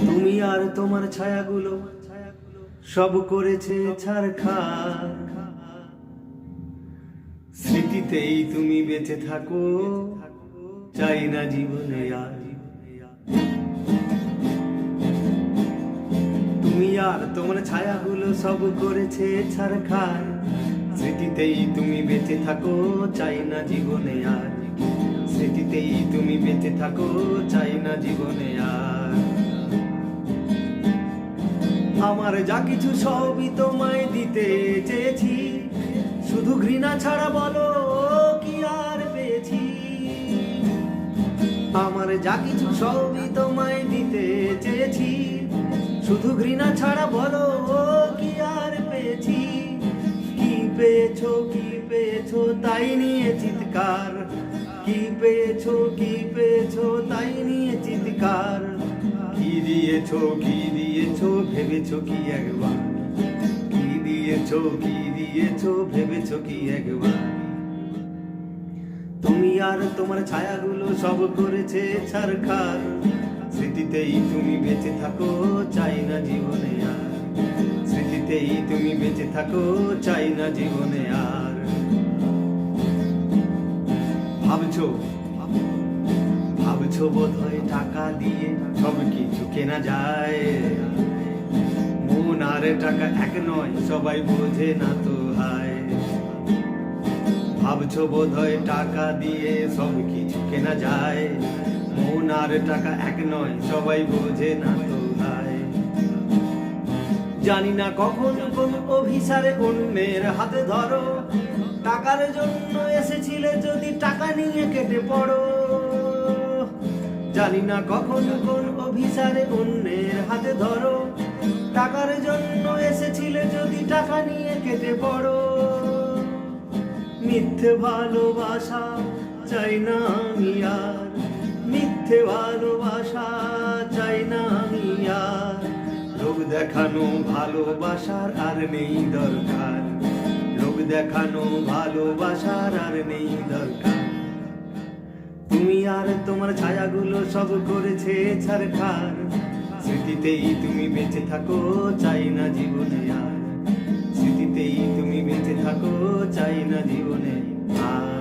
তুমি আর তোমার ছায়াগুলো সব করেছে ছাড়খার। স্মৃতিতেই তুমি বেঁচে থাকো, চাই না জীবনে আর। তুমি আর তোমার ছায়াগুলো সব করেছে ছাড়খার। স্মৃতিতেই তুমি বেঁচে থাকো, চাই না জীবনে আর। স্মৃতিতেই তুমি বেঁচে থাকো, চাই না জীবনে আর। আমার যা কিছু সবই তোমায় দিতে চেয়েছি। শুধু ঘৃণা ছাড়া বলো কি আর পেয়েছি। আমার যা কিছু সবই তোমায় দিতে চেয়েছি। শুধু ঘৃণা ছাড়া বলো কি আর পেয়েছি। কি পেয়েছ কি পেয়েছ তাই নিয়ে চিৎকার। কি পেয়েছ কি পেয়েছ তাই নিয়ে চিৎকার। কি দিয়েছ, কি দিয়েছ, ভেবেছো কি একবার? কি দিয়েছ কি দিয়েছ, ভেবেছো কি একবার? তুমি আর তোমার ছায়াগুলো সব করেছে ছারখার। স্মৃতিতেই তুমি বেঁচে থাকো, চাই না জীবনে আর। স্মৃতিতেই তুমি বেঁচে থাকো, চাই না জীবনে আর। ভাবছ? ভাবছ বোধ হয় টাকা দিয়ে সব কিছু কেনা যায়। মন আর টাকা এক নয়, সবাই বোঝে না তো হায়। ভাবছ বোধ হয় টাকা দিয়ে সব কিছু কেনা যায়। মন আর টাকা এক নয়, সবাই বোঝে না তো হায়। জানি না কখন কোন অভিসারে অন্যের হাতে ধরো। টাকার জন্য এসেছিলে যদি টাকা নিয়ে কেটে পড়ো। জানি না কখন কোন অভিসারে অন্যের হাতে ধরো। টাকার জন্য এসেছিলে যদি টাকা নিয়ে কেটে পড়ো। মিথ্যে ভালোবাসা চাই না আমি আর। মিথ্যে ভালোবাসা চাই না আমি আর। লোক দেখানো ভালোবাসার আর নেই দরকার। লোক দেখানো ভালোবাসার আর নেই দরকার। তুমি আর তোমার ছায়াগুলো সব করেছে ছাড়খার। স্মৃতিতেই তুমি বেঁচে থাকো, চাই না জীবনে আর। স্মৃতিতেই তুমি বেঁচে থাকো, চাই না জীবনে আর।